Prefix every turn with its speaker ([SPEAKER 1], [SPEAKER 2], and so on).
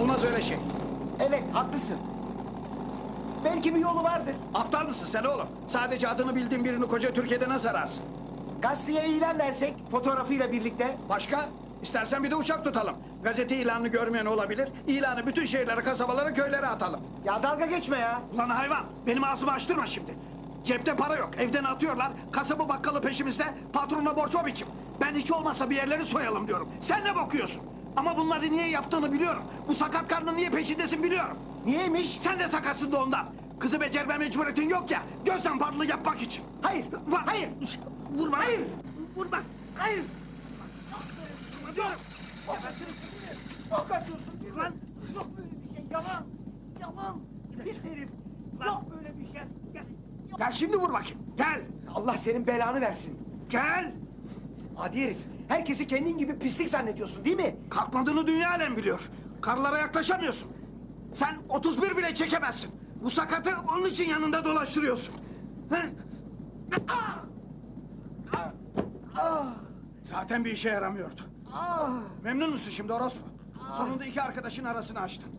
[SPEAKER 1] Olmaz öyle şey.
[SPEAKER 2] Evet haklısın. Belki bir yolu vardır.
[SPEAKER 1] Aptal mısın sen oğlum? Sadece adını bildiğin birini koca Türkiye'de nasıl ararsın?
[SPEAKER 2] Gazeteye ilan versek fotoğrafıyla birlikte.
[SPEAKER 1] Başka? İstersen bir de uçak tutalım. Gazete ilanını görmeyen olabilir. İlanı bütün şehirlere, kasabalara, köylere atalım.
[SPEAKER 2] Ya dalga geçme ya.
[SPEAKER 1] Ulan hayvan, benim ağzımı açtırma şimdi. Cepte para yok, evden atıyorlar. Kasabı bakkalı peşimizde, patrona borç o biçim. Ben hiç olmazsa bir yerleri soyalım diyorum. Sen ne bakıyorsun? Ama bunları niye yaptığını biliyorum. Bu sakat karnın niye peşindesin biliyorum.
[SPEAKER 2] Niyeymiş?
[SPEAKER 1] Sen de sakatsın da ondan. Kızı becerme mecburiyetin yok ya. Gözden parlı yapmak için.
[SPEAKER 2] Hayır,
[SPEAKER 1] Var.
[SPEAKER 2] hayır.
[SPEAKER 1] Vurma.
[SPEAKER 2] Hayır.
[SPEAKER 1] Vurma.
[SPEAKER 2] Hayır.
[SPEAKER 1] Diyorum.
[SPEAKER 2] Ok atıyorsun mi?
[SPEAKER 1] Lan.
[SPEAKER 2] Yok böyle bir şey. Yalan. Yalan. Pis herif. Yok böyle bir şey. Gel.
[SPEAKER 1] Gel şimdi vur bakayım. Gel.
[SPEAKER 2] Allah senin belanı versin.
[SPEAKER 1] Gel.
[SPEAKER 2] Adi herif. Herkesi kendin gibi pislik zannediyorsun değil mi?
[SPEAKER 1] Kalkmadığını dünya alem biliyor. Karılara yaklaşamıyorsun. Sen 31 bile çekemezsin. Bu sakatı onun için yanında dolaştırıyorsun. Zaten bir işe yaramıyordu. Memnun musun şimdi orospu? Sonunda iki arkadaşın arasını açtın.